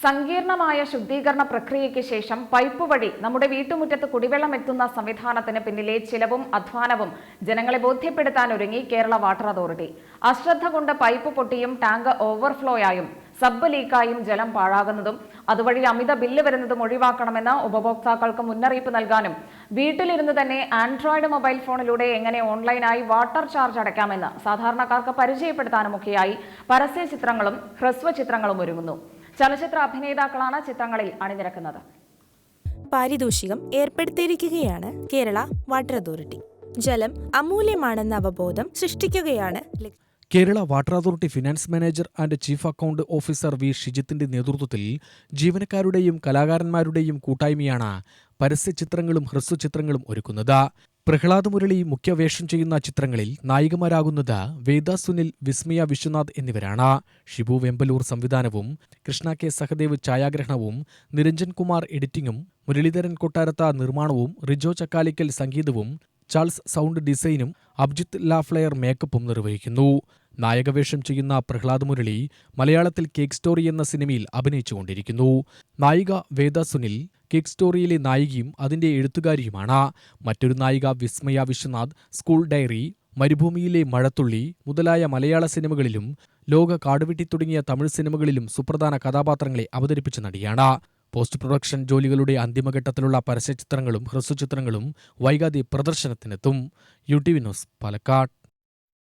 സങ്കീർണമായ ശുദ്ധീകരണ പ്രക്രിയയ്ക്ക് ശേഷം പൈപ്പ് വഴി നമ്മുടെ വീട്ടുമുറ്റത്ത് കുടിവെള്ളം എത്തുന്ന സംവിധാനത്തിന് പിന്നിലെ ചിലവും അധ്വാനവും ജനങ്ങളെ ബോധ്യപ്പെടുത്താൻ ഒരുങ്ങി കേരള വാട്ടർ അതോറിറ്റി. അശ്രദ്ധ കൊണ്ട് പൈപ്പ് പൊട്ടിയും ടാങ്ക് ഓവർഫ്ലോയായും സബ് ലീക്കായും ജലം പാഴാകുന്നതും അതുവഴി അമിത ബില്ല് വരുന്നതും ഒഴിവാക്കണമെന്ന് ഉപഭോക്താക്കൾക്ക് മുന്നറിയിപ്പ് നൽകാനും വീട്ടിലിരുന്ന് തന്നെ ആൻഡ്രോയിഡ് മൊബൈൽ ഫോണിലൂടെ എങ്ങനെ ഓൺലൈനായി വാട്ടർ ചാർജ് അടയ്ക്കാമെന്ന് സാധാരണക്കാർക്ക് പരിചയപ്പെടുത്താനുമൊക്കെയായി പരസ്യ ചിത്രങ്ങളും ഹ്രസ്വ ചിത്രങ്ങളും ഒരുങ്ങുന്നു. ചലച്ചിത്ര അഭിനേതാക്കളാണ് ചിത്രങ്ങളിൽ അണിനിരക്കുന്നത്. പാരിതോഷികം ഏർപ്പെടുത്തിയിരിക്കുകയാണ് കേരള വാട്ടർ അതോറിറ്റി. ജലം അമൂല്യമാണെന്ന അവബോധം സൃഷ്ടിക്കുകയാണ് Kerala water authority finance manager and chief account officer V ഷിജിത്തിന്റെ നേതൃത്വത്തിൽ ജീവനക്കാരുടെയും കലാകാരന്മാരുടെയും കൂട്ടായ്മയാണ് പരസ്യചിത്രങ്ങളും ഹ്രസ്വചിത്രങ്ങളും ഒരുക്കുന്നത്. പ്രഹ്ലാദ് മുരളി മുഖ്യവേഷം ചെയ്യുന്ന ചിത്രങ്ങളിൽ നായികമാരാകുന്നത് വേദ സുനിൽ വിസ്മയ വിശ്വനാഥ് എന്നിവരാണ്. ഷിബു വെമ്പലൂർ സംവിധാനവും കൃഷ്ണ കെ സഹദേവ് ഛായാഗ്രഹണവും നിരഞ്ജൻ കുമാർ എഡിറ്റിംഗും മുരളീധരൻ കൊട്ടാരത്ത നിർമ്മാണവും റിജോ ചക്കാലിക്കൽ സംഗീതവും ചാൾസ് സൗണ്ട് ഡിസൈനും അബ്ജിത്ത് ലാഫ്ലെയർ മേക്കപ്പും നിർവഹിക്കുന്നു. നായകവേഷം ചെയ്യുന്ന പ്രഹ്ലാദ് മുരളി മലയാളത്തിൽ കേക്ക് സ്റ്റോറി എന്ന സിനിമയിൽ അഭിനയിച്ചുകൊണ്ടിരിക്കുന്നു. നായിക വേദ സുനിൽ കേക്ക് സ്റ്റോറിയിലെ നായികയും അതിന്റെ എഴുത്തുകാരിയുമാണ്. മറ്റൊരു നായിക വിസ്മയ വിശ്വനാഥ് സ്കൂൾ ഡയറി മരുഭൂമിയിലെ മഴത്തുള്ളി മുതലായ മലയാള സിനിമകളിലും ലോക കാടുവെട്ടി തുടങ്ങിയ തമിഴ് സിനിമകളിലും സുപ്രധാന കഥാപാത്രങ്ങളെ അവതരിപ്പിച്ച നടിയാണ്. പോസ്റ്റ് പ്രൊഡക്ഷൻ ജോലികളുടെ അന്തിമഘട്ടത്തിലുള്ള പരസ്യചിത്രങ്ങളും ഹ്രസ്വചിത്രങ്ങളും വൈകാതെ പ്രദർശനത്തിനെത്തും. U T V news Palakkad.